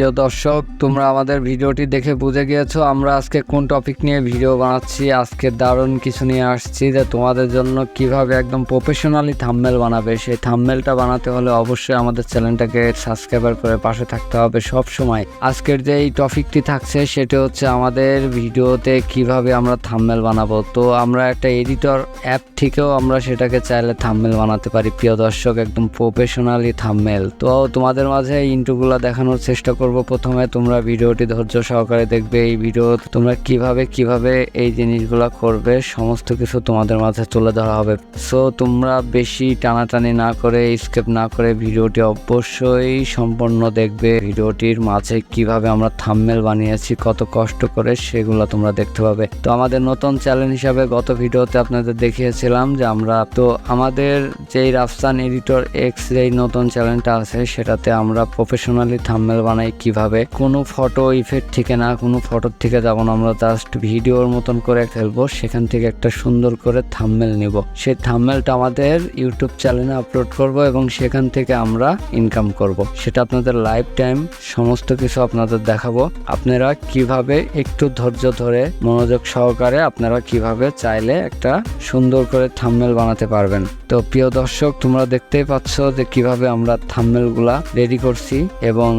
প্রিয় দর্শক, তোমরা আমাদের ভিডিওটি দেখে বুঝে গিয়েছো আমরা আজকে কোন টপিক নিয়ে ভিডিও বানাচ্ছি। আজকে দারুণ কিছু নিয়ে আসছি যে তোমাদের জন্য কীভাবে একদম প্রফেশনালি থাম্মেল বানাবে। সেই থাম্মেলটা বানাতে হলে অবশ্যই আমাদের চ্যানেলটাকে সাবস্ক্রাইবার করে পাশে থাকতে হবে সব সময় আজকের যে এই টপিকটি থাকছে সেটা হচ্ছে আমাদের ভিডিওতে কীভাবে আমরা থাম্মেল বানাবো। তো আমরা একটা এডিটর অ্যাপ থেকেও আমরা সেটাকে চাইলে থাম্মেল বানাতে পারি। প্রিয় দর্শক, একদম প্রফেশনালি থাম্মেল তো তোমাদের মাঝে ইন্টুগুলো দেখানোর চেষ্টা করব। প্রথমে, তোমরা ভিডিওটি ধৈর্য সহকারে দেখবে। এই ভিডিও তোমরা কীভাবে কীভাবে এই জিনিসগুলো করবে, সমস্ত কিছু তোমাদের মাঝে তুলে ধরা হবে। সো তোমরা বেশি টানাটানি না করে, স্কেপ না করে ভিডিওটি অবশ্যই সম্পূর্ণ দেখবে। ভিডিওটির মাঝে কীভাবে আমরা থাম্মেল বানিয়েছি, কত কষ্ট করে সেগুলো তোমরা দেখতে পাবে। তো আমাদের নতুন চ্যানেল হিসাবে গত ভিডিওতে আপনাদের দেখিয়েছিলাম যে আমরা, তো আমাদের যেই রাফসান এডিটর এক্স যেই নতুন চ্যানেলটা আছে, সেটাতে আমরা প্রফেশনালি থাম্মেল বানাই। কীভাবে, কোনো ফটো ইফেক্ট থেকে না, কোনো ফটোর থেকে যাব না, আমরা জাস্ট ভিডিওর মতন করে ফেলব, সেখান থেকে একটা সুন্দর করে থাম্মেল নিব। সেই থাম্মেলটা আমাদের ইউটিউব চ্যানেলে আপলোড করব এবং সেখান থেকে আমরা ইনকাম করব। সেটা আপনাদের লাইফ টাইম সমস্ত কিছু আপনাদের দেখাবো। আপনারা কীভাবে একটু ধৈর্য ধরে মনোযোগ সহকারে আপনারা কীভাবে চাইলে একটা সুন্দর করে থাম্মেল বানাতে পারবেন। তো প্রিয় দর্শক, তোমরা দেখতেই পাচ্ছ যে কীভাবে আমরা থাম্মেলগুলা রেডি করছি এবং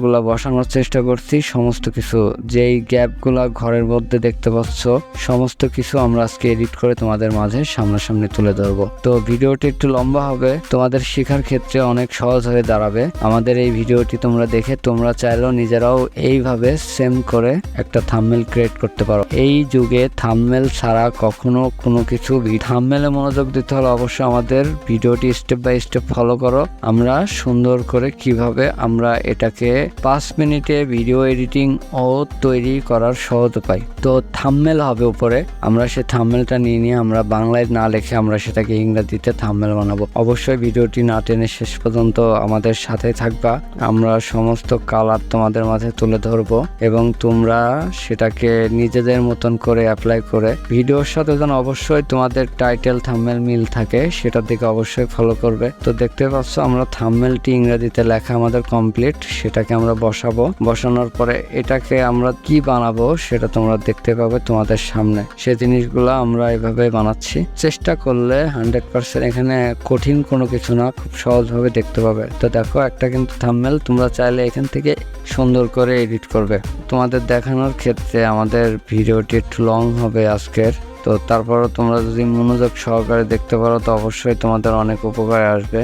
কালারগুলা বসানোর চেষ্টা করছি। সমস্ত কিছু, যেই গ্যাপগুলা ঘরের মধ্যে দেখতে পাচ্ছ, সমস্ত কিছু আমরা আজকে এডিট করে তোমাদের মাঝে সামনাসামনি তুলে ধরবো। তো ভিডিওটি একটু লম্বা হবে, তোমাদের শেখার ক্ষেত্রে অনেক সহজ হয়ে দাঁড়াবে। আমাদের এই ভিডিওটি তোমরা দেখে তোমরা চাইলেও নিজেরাও এইভাবে সেম করে একটা থাম্মেল ক্রিয়েট করতে পারো। এই যুগে থাম্মেল ছাড়া কখনো কোনো কিছু থাম্মেলে মনোযোগ দিতে হলে অবশ্যই আমাদের ভিডিওটি স্টেপ বাই স্টেপ ফলো করো। আমরা সুন্দর করে কীভাবে আমরা এটাকে পাঁচ মিনিটে ভিডিও এডিটিং ও তৈরি করার সহজ উপায়। তো থাম্মেল হবে উপরে। আমরা সেই থাম্মেলটা নিয়ে নিয়ে আমরা বাংলায় না লিখে আমরা সেটাকে ইংরেজিতে থাম্মেল বানাবো। অবশ্যই ভিডিওটি না টেনে শেষ পর্যন্ত আমাদের সাথে থাকবা। আমরা সমস্ত কালার তোমাদের মাঝে তুলে ধরবো এবং তোমরা সেটাকে নিজেদের মতন করে অ্যাপ্লাই করে ভিডিওর সাথে যেন অবশ্যই তোমাদের টাইটেল থাম্মেল মিল থাকে, সেটার দিকে অবশ্যই ফলো করবে। তো দেখতে পাচ্ছ, আমরা থাম্মেলটি ইংরেজিতে লেখা আমাদের কমপ্লিট সেটাকে আমরা বসাবো। বসানোর পরে এটাকে আমরা কি বানাবো সেটা তোমরা দেখতে পাবে তোমাদের সামনে। সে জিনিসগুলো আমরা এভাবে বানাচ্ছি। চেষ্টা করলে হান্ড্রেড পার্সেন্ট এখানে কঠিন কোনো কিছু না, খুব সহজভাবে দেখতে পাবে। তো দেখো, একটা কিন্তু থাম্মেল তোমরা চাইলে এখান থেকে সুন্দর করে এডিট করবে। তোমাদের দেখানোর ক্ষেত্রে আমাদের ভিডিওটি একটু লং হবে আজকের। তো তারপরও তোমরা যদি মনোযোগ সহকারে দেখতে পারো, তো অবশ্যই তোমাদের অনেক উপকারে আসবে।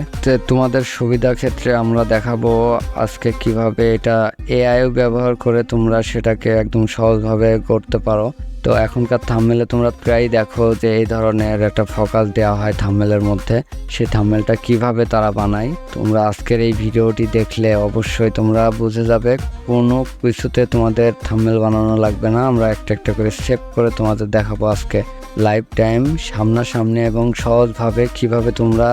তোমাদের সুবিধা ক্ষেত্রে আমরা দেখাবো আজকে কীভাবে এটা এআইও ব্যবহার করে তোমরা সেটাকে একদম সহজভাবে করতে পারো। তো এখনকার থাম্মেলে তোমরা প্রায়ই দেখো যে এই ধরনের একটা ফোকাস দেওয়া হয় থাম্মেলের মধ্যে। সেই থাম্মেলটা কীভাবে তারা বানায়? তোমরা আজকের এই ভিডিওটি দেখলে অবশ্যই তোমরা বুঝে যাবে। কোনো কিছুতে তোমাদের থাম্মেল বানানো লাগবে না। আমরা একটা একটা করে সেভ করে তোমাদের দেখাবো আজকে লাইভ টাইম সামনাসামনি এবং সহজভাবে কীভাবে তোমরা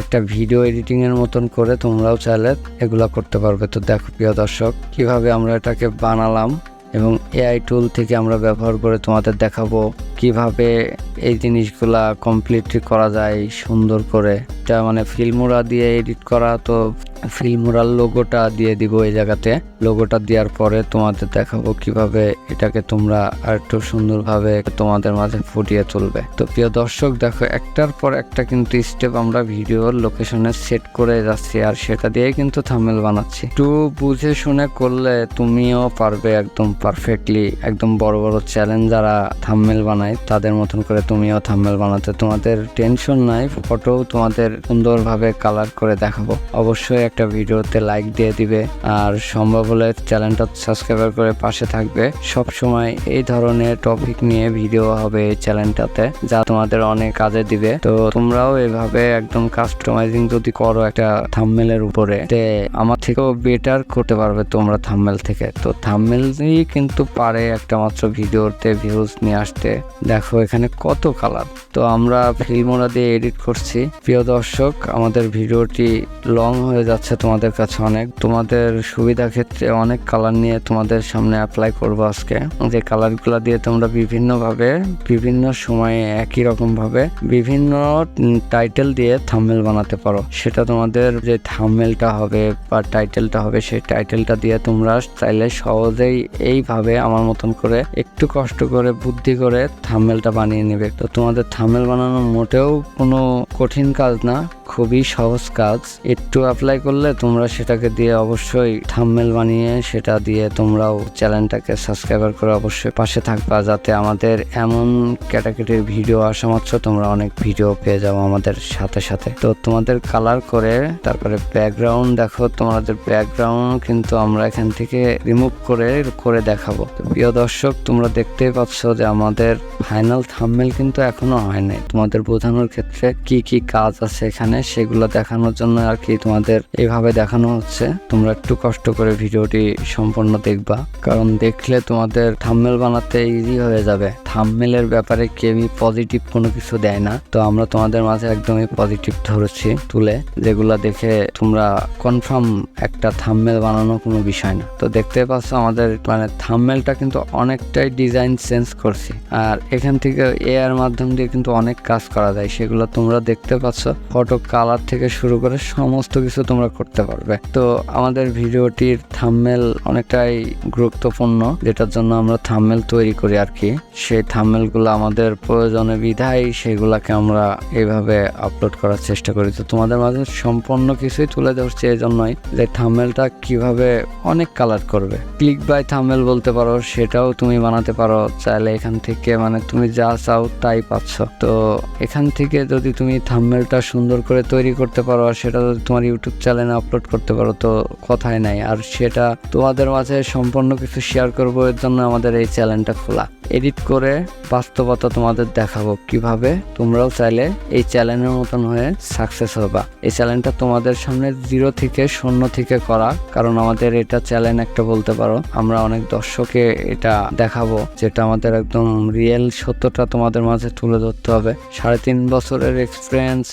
একটা ভিডিও এডিটিং এর মতন করে তোমরাও চাইলে এগুলা করতে পারবে। তো দেখো প্রিয় দর্শক, কীভাবে আমরা এটাকে বানালাম? এবং এআই টুল থেকে আমরা ব্যবহার করে তোমাদের দেখাবো কীভাবে এই জিনিসগুলা কমপ্লিটলি করা যায় সুন্দর করে। এটা মানে ফিল্মোরা দিয়ে এডিট করা, তো ফিল্মোরার লোগোটা দিয়ে দিব এই জায়গাতে। লোগোটা দেওয়ার পরে তোমাদের দেখাবো কীভাবে এটাকে তোমরা আর একটু সুন্দরভাবে তোমাদের মাঝে ফুটিয়ে তুলবে। তো প্রিয় দর্শক, দেখো একটার পর একটা কিন্তু স্টেপ আমরা ভিডিওর লোকেশনে সেট করে যাচ্ছি আর সেটা দিয়ে কিন্তু থামেল বানাচ্ছি। একটু বুঝে শুনে করলে তুমিও পারবে একদম পারফেক্টলি একদম বড় বড় চ্যালেঞ্জ যারা থাম্মেল বানায়, তাদের মতন করে তুমিও থাম্মেল বানাতে। তোমাদের টেনশন নাই ফটো তোমাদের সুন্দরভাবে কালার করে দেখাবো। অবশ্যই একটা ভিডিওতে লাইক দিয়ে দিবে। আর সম্ভব হলে চ্যানেলটা সাবস্ক্রাইবার করে পাশে থাকবে। সব সময় এই ধরনের টপিক নিয়ে ভিডিও হবে এই চ্যানেলটাতে যা তোমাদের অনেক কাজে দিবে। তো তোমরাও এভাবে একদম কাস্টমাইজিং যদি করো একটা থাম্মেলের উপরে আমার থেকেও বেটার করতে পারবে তোমরা থাম্মেল থেকে। তো থাম্মেলই কিন্তু পারে একটা মাত্র ভিডিওতে ভিউজ নিয়ে আসতে। দেখো এখানে কত কালার তো আমরা ফিল্মোরা দিয়ে এডিট করছি। প্রিয় দর্শক, আমাদের ভিডিওটি লং হয়ে যাচ্ছে। তোমাদের কাছে অনেক। তোমাদের সুবিধা ক্ষেত্রে অনেক কালার নিয়ে তোমাদের সামনে অ্যাপ্লাই করব আজকে। যে কালারগুলো দিয়ে তোমরা বিভিন্নভাবে, বিভিন্ন সময়ে একই রকম ভাবে বিভিন্ন টাইটেল দিয়ে থাম্বনেল বানাতে পারো। সেটা তোমাদের যে থাম্বনেলটা হবে বা টাইটেলটা হবে, সেই টাইটেলটা দিয়ে তোমরা চাইলে সহজেই এইভাবে আমার মতন করে একটু কষ্ট করে, বুদ্ধি করে থাম্বনেলটা বানিয়ে নেবে। তো তোমাদের থাম্বনেল বানানো মোটেও কোনো কঠিন কাজ না। খুবই সহজ কাজ। একটু অ্যাপ্লাই করলে তোমরা সেটাকে দিয়ে অবশ্যই থাম্বনেল বানিয়ে সেটা দিয়ে তোমরাও চ্যানেলটাকে সাবস্ক্রাইবার করে অবশ্যই পাশে থাকবা যাতে আমাদের এমন ক্যাটাগরির ভিডিও আসা মাত্র তোমরা অনেক ভিডিও পেয়ে যাও আমাদের সাথে সাথে। তো তোমাদের কালার করে তারপরে ব্যাকগ্রাউন্ড দেখো, তোমাদের ব্যাকগ্রাউন্ড কিন্তু আমরা এখান থেকে রিমুভ করে করে দেখাবো। প্রিয় দর্শক, তোমরা দেখতেই পাচ্ছ যে আমাদের ফাইনাল থাম্বনেল কিন্তু এখনও হয় নাই। তোমাদের বোঝানোর ক্ষেত্রে কি কি কাজ আছে এখানে? সেগুলো দেখানোর জন্য আর কি তোমাদের এভাবে দেখানো হচ্ছে। তোমরা একটু কষ্ট করে ভিডিওটি সম্পূর্ণ দেখবা, কারণ দেখলে তোমাদের থাম্বনেল বানাতে ইজি হয়ে যাবে। থাম্বনেলের ব্যাপারে কেউই পজিটিভ কোনো কিছু দেয় না। তো আমরা তোমাদের মাঝে একদমই পজিটিভ ধরেছি তুলে, যেগুলো দেখে তোমরা কনফার্ম একটা থাম্বনেল বানানো কোনো বিষয় না। তো দেখতে পাচ্ছ আমাদের মানে থাম্বনেলটা কিন্তু অনেকটাই ডিজাইন চেঞ্জ করছি। আর এখান থেকে এআর মাধ্যম দিয়ে কিন্তু অনেক কাজ করা যায়, সেগুলো তোমরা দেখতে পাচ্ছ। ফটো কালার থেকে শুরু করে সমস্ত কিছু তোমরা করতে পারবে। তো আমাদের ভিডিওটির থাম্বনেল অনেকটাই গুরুত্বপূর্ণ, যেটার জন্য আমরা থাম্বনেল তৈরি করি আর কি। সেই থাম্বনেলগুলো আমাদের প্রয়োজনে বিধায় সেগুলাকে আমরা এইভাবে আপলোড করার চেষ্টা করি। তো তোমাদের মাঝে সম্পূর্ণ কিছুই তুলে ধরছি এই জন্যই যে থাম্বনেলটা কীভাবে অনেক কালার করবে। ক্লিক বাই থাম্বনেল বলতে পারো, সেটাও তুমি বানাতে পারো। চাইলে এখান থেকে মানে তুমি যা চাও তাই পাচ্ছ। তো এখান থেকে যদি তুমি থাম্বনেলটা সুন্দর করে তৈরি করতে পারো আর সেটা যদি তোমার ইউটিউব চ্যানেলে আপলোড করতে পারো তো কথাই নাই। আর সেটা তোমাদের মাঝে সম্পূর্ণ কিছু শেয়ার করব এর জন্য আমাদের এই চ্যানেলটা খোলা। এডিট করে বাস্তবতা তোমাদের দেখাবো কীভাবে তোমরাও চাইলে এই চ্যানেলের মতন হয়ে সাকসেস হবা। এই চ্যানেলটা তোমাদের সামনে জিরো থেকে শূন্য থেকে করা, কারণ আমাদের এটা চ্যানেল একটা বলতে পারো। আমরা অনেক দর্শকে এটা দেখাবো, যেটা আমাদের একদম রিয়েল সত্যটা তোমাদের মাঝে তুলে ধরতে হবে। সাড়ে তিন বছরের এক্সপিরিয়েন্স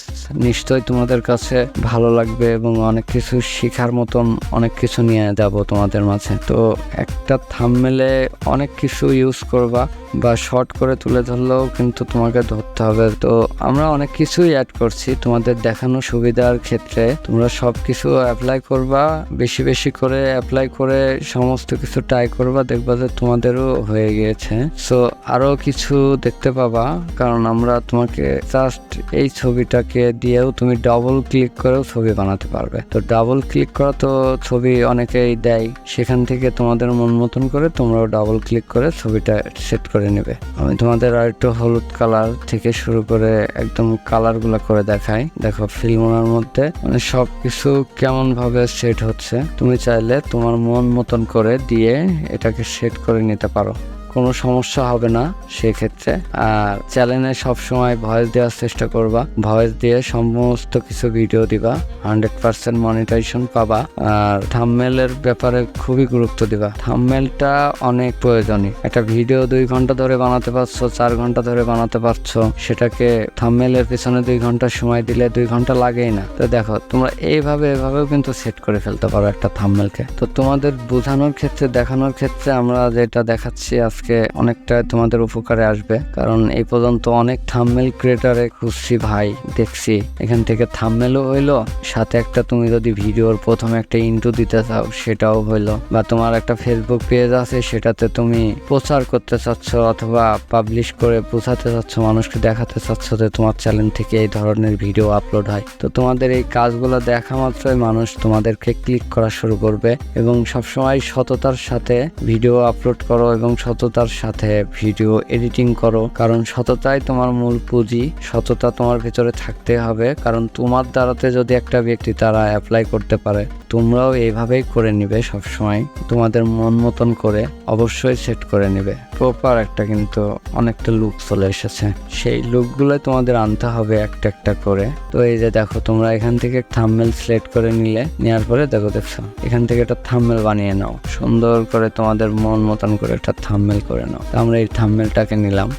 নিশ্চয়ই তোমাদের কাছে ভালো লাগবে এবং অনেক কিছু শেখার মতন অনেক কিছু নিয়ে যাব তোমাদের মাঝে। তো একটা থামমেলে অনেক কিছু ইউজ করবা বা শর্ট করে তুলে ধরলেও কিন্তু তোমাকে ধরতে হবে। তো আমরা অনেক কিছুই অ্যাড করছি তোমাদের দেখানো সুবিধার ক্ষেত্রে। তোমরা সব কিছু অ্যাপ্লাই করবা, বেশি বেশি করে অ্যাপ্লাই করে সমস্ত কিছু ট্রাই করবা, দেখবা যে তোমাদেরও হয়ে গিয়েছে। সো আরও কিছু দেখতে পাবা, কারণ আমরা তোমাকে জাস্ট এই ছবিটাকে দিয়েও তুমি ডাবল ক্লিক করেও ছবি বানাতে পারবে। তো ডাবল ক্লিক করা তো ছবি অনেকেই দেয়। সেখান থেকে তোমাদের মন মতন করে তোমরাও ডাবল ক্লিক করে ছবিটা সেট করে নেবে। আমি তোমাদের আর একটু হলুদ কালার থেকে শুরু করে একদম কালারগুলা করে দেখাই। দেখো ফিল্মোনার মধ্যে মানে সব কিছু কেমন ভাবে সেট হচ্ছে। তুমি চাইলে তোমার মন মতন করে দিয়ে এটাকে সেট করে নিতে পারো। কোনো সমস্যা হবে না সেক্ষেত্রে, আর চ্যানেলে সবসময় ভয়েস দেওয়ার চেষ্টা করবা। ভয়েস দিয়ে সমস্ত কিছু ভিডিও দিবা হান্ড্রেড পার্সেন্ট মনিটাইজেশন পাবা, আর থামমেলের ব্যাপারে খুবই গুরুত্ব দিবা। থামমেলটা অনেক প্রয়োজনীয়। একটা ভিডিও দুই ঘণ্টা ধরে বানাতে পারছ, চার ঘণ্টা ধরে বানাতে পারছ, সেটাকে থামমেলের পেছনে দুই ঘণ্টা সময় দিলে দুই ঘণ্টা লাগেই না। তো দেখো, তোমরা এইভাবে এভাবেও কিন্তু সেট করে ফেলতে পারো একটা থামমেলকে তো তোমাদের বোঝানোর ক্ষেত্রে, দেখানোর ক্ষেত্রে আমরা যেটা দেখাচ্ছি আজকে অনেকটা তোমাদের উপকারে আসবে। কারণ এই পর্যন্ত অনেক থামমেল ক্রিয়েটারে খুঁজছি ভাই, দেখছি। এখান থেকে থামমেলও হইল, সাথে একটা তুমি যদি ভিডিওর প্রথমে একটা ইন্টু দিতে চাও, সেটাও হইল। বা তোমার একটা ফেসবুক পেজ আছে, সেটাতে তুমি প্রচার করতে চাচ্ছ অথবা পাবলিশ করে বোঝাতে চাচ্ছ, মানুষকে দেখাতে চাচ্ছ যে তোমার চ্যানেল থেকে এই ধরনের ভিডিও আপলোড হয়। তো তোমাদের এই কাজগুলো দেখা মাত্রই মানুষ তোমাদেরকে ক্লিক করা শুরু করবে এবং সবসময় সততার সাথে ভিডিও আপলোড করো এবং সততার সাথে ভিডিও এডিটিং করো। কারণ সততাই তোমার মূল পুঁজি, সততা তোমার ভিতরে থাকতে হবে। কারণ তোমার দ্বারাতে যদি একটা ব্যক্তি তারা অ্যাপ্লাই করতে পারে, তোমরাও এইভাবেই করে নিবে সবসময়। তোমাদের মন মতন করে অবশ্যই সেট করে নিবে। প্রপার একটা কিন্তু অনেকটা লুক চলে এসেছে। সেই লুকগুলো তোমাদের আনতে হবে একটা একটা করে। তো এই যে দেখো, তোমরা এখান থেকে থাম্বনেল সিলেক্ট করে নিলে নেওয়ার পরে দেখো দেখছ, এখান থেকে একটা থাম্বনেল বানিয়ে নাও। সুন্দর করে তোমাদের মন মতন করে একটা থাম্বনেল করে নাও। তো আমরা এই থাম্বনেলটাকে নিলাম।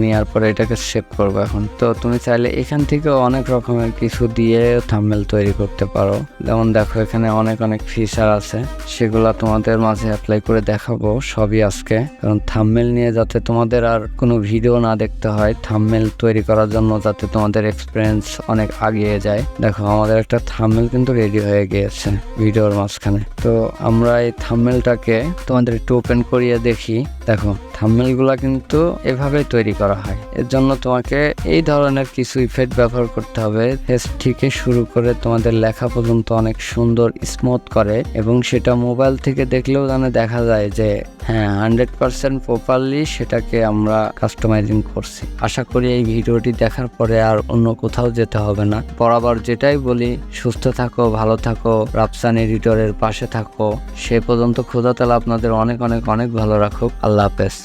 নেওয়ার পরে এটাকে সেভ করব এখন। তো তুমি চাইলে এখান থেকে অনেক রকমের কিছু দিয়ে থাম্বনেল তৈরি করতে পারো। যেমন দেখো, এখানে অনেক অনেক ফিচার আছে। সেগুলা তোমাদের মাঝে অ্যাপ্লাই করে দেখাবো সবই আজকে। কারণ থাম্বনেল নিয়ে যাতে তোমাদের আর কোনো ভিডিও না দেখতে হয় থাম্বনেল তৈরি করার জন্য যাতে তোমাদের এক্সপিরিয়েন্স অনেক আগিয়ে যায়। দেখো, আমাদের একটা থাম্বনেল কিন্তু রেডি হয়ে গিয়েছে ভিডিওর মাঝখানে। তো আমরা এই থাম্বনেলটাকে তোমাদের একটু ওপেন করিয়ে দেখি। দেখো வணக்கம் থাম্বনেলগুলা কিন্তু এভাবেই তৈরি করা হয়। এর জন্য তোমাকে এই ধরনের কিছু ইফেক্ট ব্যবহার করতে হবে। থেকে শুরু করে তোমাদের লেখা পর্যন্ত অনেক সুন্দর স্মুথ করে এবং সেটা মোবাইল থেকে দেখলেও যেন দেখা যায় যে হ্যাঁ হান্ড্রেড পার্সেন্ট প্রপারলি সেটাকে আমরা কাস্টমাইজিং করছি। আশা করি এই ভিডিওটি দেখার পরে আর অন্য কোথাও যেতে হবে না। বরাবর যেটাই বলি, সুস্থ থাকো, ভালো থাকো, রাফসান এডিটরের পাশে থাকো। সে পর্যন্ত খোদা তালা আপনাদের অনেক অনেক অনেক ভালো রাখুক। আল্লাহ হাফেজ।